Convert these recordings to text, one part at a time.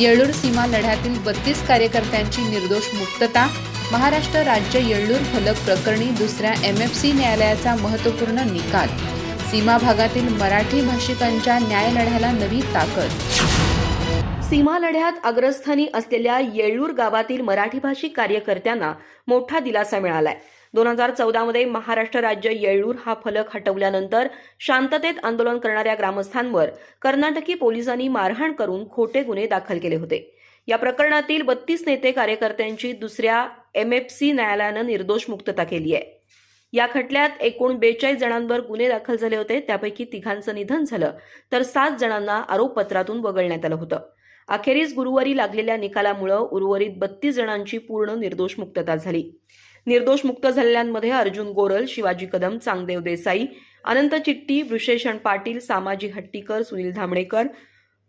येळूर सीमा लढ्यातील बत्तीस कार्यकर्त्यांची निर्दोष मुक्तता महाराष्ट्र राज्य येळूर फलक प्रकरणी दुसऱ्या एम एफ सी न्यायालयाचा महत्त्वपूर्ण निकाल सीमा भागातील मराठी भाषिकांच्या न्यायलढ्याला नवी ताकद. सीमा लढ्यात अग्रस्थानी असलेल्या येळूर गावातील मराठी भाषिक कार्यकर्त्यांना मोठा दिलासा मिळालाय. दोन हजार चौदामध्ये महाराष्ट्र राज्य येळूर हा फलक हटवल्यानंतर शांततेत आंदोलन करणाऱ्या ग्रामस्थांवर कर्नाटकी पोलिसांनी मारहाण करून खोटे गुन्हे दाखल केले होते. या प्रकरणातील बत्तीस नेते कार्यकर्त्यांची दुसऱ्या एम एफ सी न्यायालयानं निर्दोष मुक्तता केली आहे. या खटल्यात एकूण बेचाळीस जणांवर गुन्हे दाखल झाले होते. त्यापैकी तिघांचं निधन झालं. तर सात जणांना आरोपपत्रातून वगळण्यात आलं होतं. अखेरीस गुरुवारी लागलेल्या निकालामुळं उर्वरित बत्तीस जणांची पूर्ण निर्दोष मुक्तता झाली. निर्दोष मुक्त झालेल्यांमध्ये अर्जुन गोरल शिवाजी कदम चांगदेव देसाई अनंत चिट्टी वृषेषण पाटील सामाजी हट्टीकर सुनील धामणेकर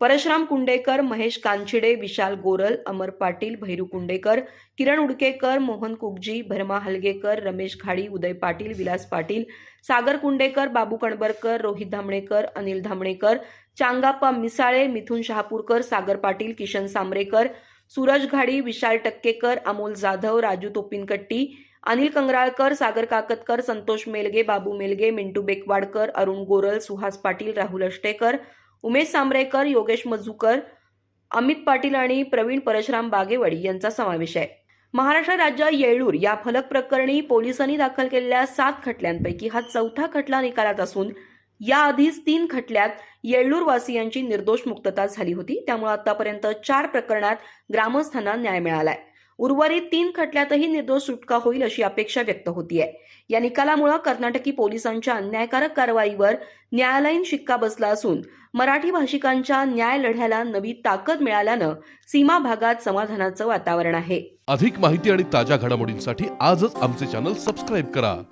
परशुराम कुंडेकर महेश कांचिडे विशाल गोरल अमर पाटील भैरू कुंडेकर किरण उडकेकर मोहन कुकजी भरमा हलगेकर रमेश घाडी उदय पाटील विलास पाटील सागर कुंडेकर बाबू कणबरकर रोहित धामणेकर अनिल धामणेकर चांगाप्पा मिसाळे मिथुन शहापूरकर सागर पाटील किशन सांबरेकर सूरज घाडी विशाल टक्केकर अमोल जाधव राजू तोपिनकट्टी अनिल कंगराळकर सागर काकतकर संतोष मेलगे बाबू मेलगे मिंटू बेकवाडकर अरुण गोरल सुहास पाटील राहुल अष्टेकर उमेश सांबरेकर योगेश मजूकर अमित पाटील आणि प्रवीण परशुराम बागेवड यांचा समावेश आहे. महाराष्ट्र राज्य येळूर या फलक प्रकरणी पोलिसांनी दाखल केलेल्या सात खटल्यांपैकी हा चौथा खटला निकालात असून याआधीच तीन खटल्यात येळूरवासियांची निर्दोष मुक्तता झाली होती. त्यामुळे आतापर्यंत चार प्रकरणात ग्रामस्थांना न्याय मिळालाय. उर्वरित तीन खटल्यातही निर्दोष सुटका होईल अशी अपेक्षा व्यक्त होतीये. या निकालामुळे कर्नाटकी पोलिसांच्या अन्यायकारक कारवाईवर न्यायालयीन शिक्का बसला असून मराठी भाषिकांच्या न्याय लढ्याला नवी ताकद मिळाल्यानं सीमा भागात समाधानाचं वातावरण आहे. अधिक माहिती आणि ताज्या घडामोडींसाठी आजच आमचे चॅनल सबस्क्राईब करा.